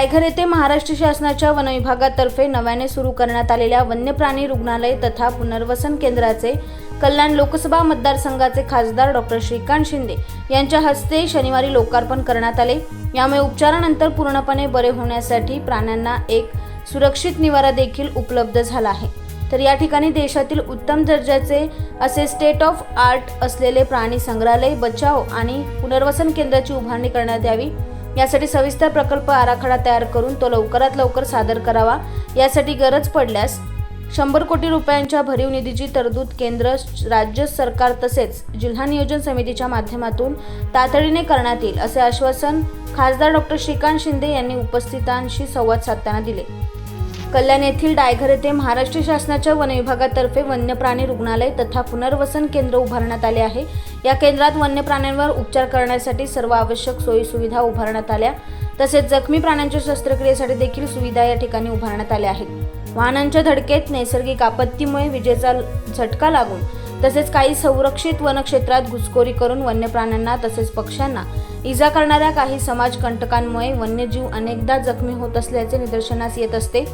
डायघर येथे महाराष्ट्र शासनाच्या वनविभागातर्फे नव्याने सुरू करण्यात आलेल्या वन्यप्राणी रुग्णालय तथा पुनर्वसन केंद्राचे कल्याण लोकसभा मतदारसंघाचे खासदार डॉक्टर श्रीकांत शिंदे यांच्या हस्ते शनिवारी लोकार्पण करण्यात आले. यामुळे उपचारानंतर पूर्णपणे बरे होण्यासाठी प्राण्यांना एक सुरक्षित निवारा देखील उपलब्ध झाला आहे. तर या ठिकाणी देशातील उत्तम दर्जाचे असे स्टेट ऑफ आर्ट असलेले प्राणी संग्रहालय बचाव आणि पुनर्वसन केंद्राची उभारणी करण्यात यावी. यासाठी सविस्तर प्रकल्प आराखडा तयार करून तो लवकरात लवकर सादर करावा. यासाठी गरज पडल्यास शंभर कोटी रुपयांच्या भरीव निधीची तरतूद केंद्र राज्य सरकार तसेच जिल्हा नियोजन समितीच्या माध्यमातून तातडीने करण्यात येईल असे आश्वासन खासदार डॉक्टर श्रीकांत शिंदे यांनी उपस्थितांशी संवाद साधताना दिले. कल्याण येथील डायघर येथे महाराष्ट्र शासनाच्या वन विभागातर्फे वन्य प्राणी रुग्णालय तथा पुनर्वसन केंद्र उभारण्यात आले आहे. या केंद्रात वन्य प्राण्यांवर उपचार करण्यासाठी सर्व आवश्यक सोयी सुविधा उभारण्यात आल्या. तसेच जखमी प्राण्यांच्या शस्त्रक्रियेसाठी देखील सुविधा या ठिकाणी उभारण्यात आल्या आहेत. वाहनांच्या धडकेत नैसर्गिक आपत्तीमुळे विजेचा झटका लागून तसेच काही संरक्षित वनक्षेत्रात घुसखोरी करून वन्य प्राण्यांना तसेच पक्ष्यांना इजा करणाऱ्या काही समाजकंटकांमुळे वन्यजीव अनेकदा जखमी होत असल्याचे निदर्शनास येत असते.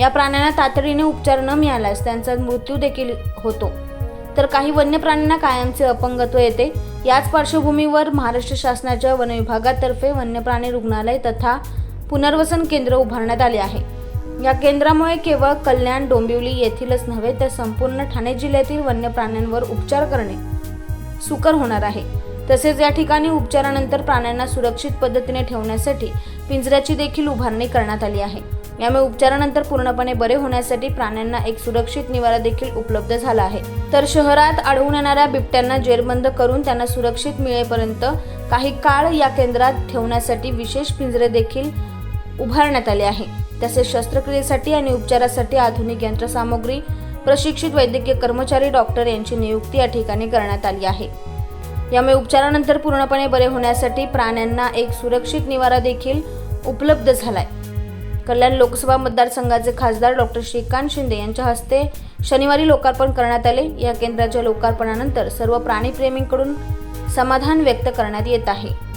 या प्राण्यांना तातडीने उपचार न मिळाल्यास त्यांचा मृत्यू देखील होतो. तर काही वन्य प्राण्यांना कायमचे अपंगत्व येते. याच पार्श्वभूमीवर महाराष्ट्र शासनाच्या वनविभागातर्फे वन्यप्राणी रुग्णालय तथा पुनर्वसन केंद्र उभारण्यात आले आहे. या केंद्रामुळे केवळ कल्याण डोंबिवली येथीलच नव्हे तर संपूर्ण ठाणे जिल्ह्यातील वन्य प्राण्यांवर उपचार करणे सुकर होणार आहे. तसेच या ठिकाणी उपचारानंतर प्राण्यांना सुरक्षित पद्धतीने ठेवण्यासाठी पिंजऱ्याची देखील उभारणी करण्यात आली आहे. यामुळे उपचारानंतर पूर्णपणे बरे होण्यासाठी प्राण्यांना एक सुरक्षित निवारा देखील उपलब्ध झाला आहे. तर शहरात आढळून येणाऱ्या बिबट्यांना जेरबंद करून त्यांना सुरक्षित मिळेपर्यंत काही काळ या केंद्रात ठेवण्यासाठी विशेष पिंजरे देखील उभारण्यात आले आहे. तसेच शस्त्रक्रियेसाठी आणि उपचारासाठी आधुनिक यंत्रसामुग्री प्रशिक्षित वैद्यकीय कर्मचारी डॉक्टर यांची नियुक्ती या ठिकाणी करण्यात आली आहे. यामुळे उपचारानंतर पूर्णपणे बरे होण्यासाठी प्राण्यांना एक सुरक्षित निवारा देखील उपलब्ध झालाय. कल्याण लोकसभा मतदारसंघाचे खासदार डॉक्टर श्रीकांत शिंदे यांच्या हस्ते शनिवारी लोकार्पण करण्यात आले. या केंद्राच्या लोकार्पणानंतर सर्व प्राणीप्रेमींकडून समाधान व्यक्त करण्यात येत आहे.